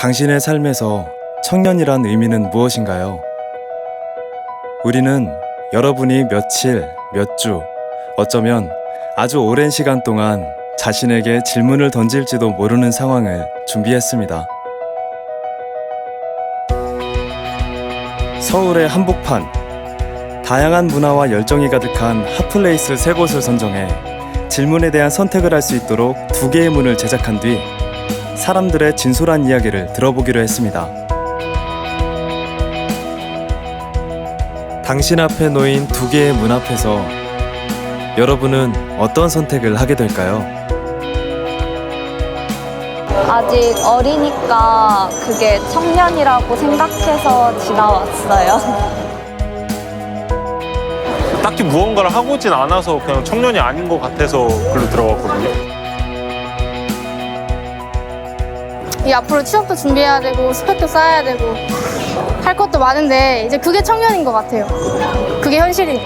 당신의 삶에서 청년이란 의미는 무엇인가요? 우리는 여러분이 며칠, 몇 주, 어쩌면 아주 오랜 시간 동안 자신에게 질문을 던질지도 모르는 상황을 준비했습니다. 서울의 한복판. 다양한 문화와 열정이 가득한 핫플레이스 세 곳을 선정해 질문에 대한 선택을 할 수 있도록 두 개의 문을 제작한 뒤 사람들의 진솔한 이야기를 들어보기로 했습니다. 당신 앞에 놓인 두 개의 문 앞에서 여러분은 어떤 선택을 하게 될까요? 아직 어리니까 그게 청년이라고 생각해서 지나왔어요. 딱히 무언가를 하고 있진 않아서 그냥 청년이 아닌 것 같아서 글로 들어갔거든요. 이 앞으로 취업도 준비해야 되고 스펙도 쌓아야 되고 할 것도 많은데 이제 그게 청년인 것 같아요. 그게 현실이에요.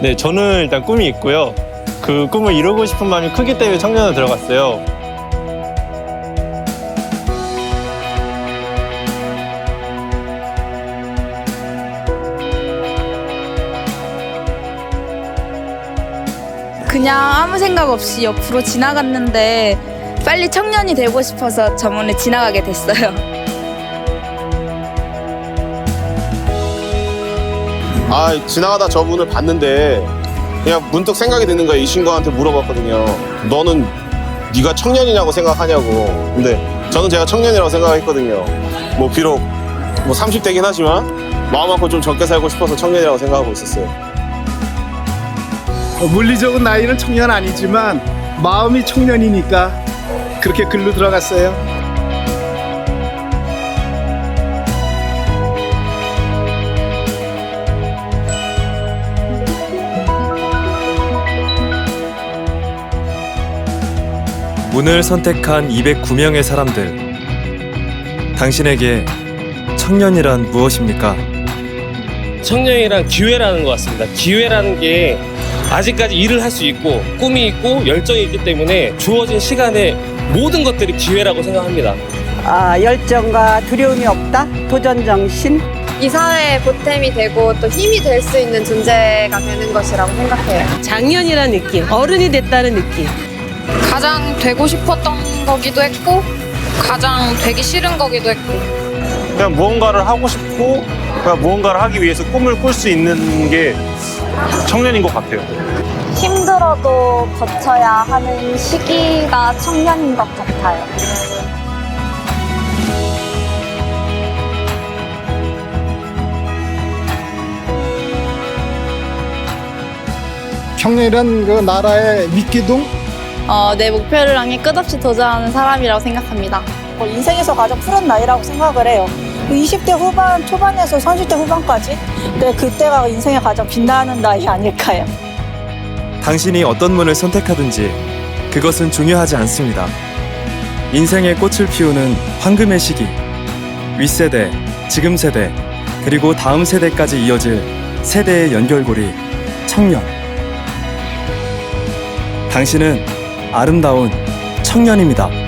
네, 저는 일단 꿈이 있고요. 그 꿈을 이루고 싶은 마음이 크기 때문에 청년을 들어갔어요. 그냥 아무 생각 없이 옆으로 지나갔는데 빨리 청년이 되고 싶어서 저번에 지나가게 됐어요. 아 지나가다 저분을 봤는데 그냥 문득 생각이 드는 거야 이 친구한테 물어봤거든요 너는 네가 청년이냐고 생각하냐고. 근데 저는 제가 청년이라고 생각했거든요. 뭐 비록 뭐 30대긴 하지만 마음 먹고 좀 젊게 살고 싶어서 청년이라고 생각하고 있었어요. 어, 물리적인 나이는 청년 아니지만 마음이 청년이니까 그렇게 글로 들어갔어요. 문을 선택한 209명의 사람들. 당신에게 청년이란 무엇입니까? 청년이란 기회라는 것 같습니다. 기회라는 게 아직까지 일을 할 수 있고 꿈이 있고 열정이 있기 때문에 주어진 시간에 모든 것들이 기회라고 생각합니다. 아, 열정과 두려움이 없다. 도전 정신. 이 사회에 보탬이 되고 또 힘이 될 수 있는 존재가 되는 것이라고 생각해요. 작년이라는 느낌, 어른이 됐다는 느낌. 가장 되고 싶었던 거기도 했고 가장 되기 싫은 거기도 했고 그냥 무언가를 하고 싶고 그냥 무언가를 하기 위해서 꿈을 꿀 수 있는 게 청년인 것 같아요. 힘들어도 버텨야 하는 시기가 청년인 것 같아요. 청년이란 그 나라의 미끼동 어, 내 목표를 향해 끝없이 도전하는 사람이라고 생각합니다. 인생에서 가장 푸른 나이라고 생각을 해요. 20대 후반, 초반에서 30대 후반까지. 네, 그때가 인생의 가장 빛나는 나이 아닐까요? 당신이 어떤 문을 선택하든지 그것은 중요하지 않습니다. 인생의 꽃을 피우는 황금의 시기. 윗세대, 지금 세대, 그리고 다음 세대까지 이어질 세대의 연결고리, 청년. 당신은 아름다운 청년입니다.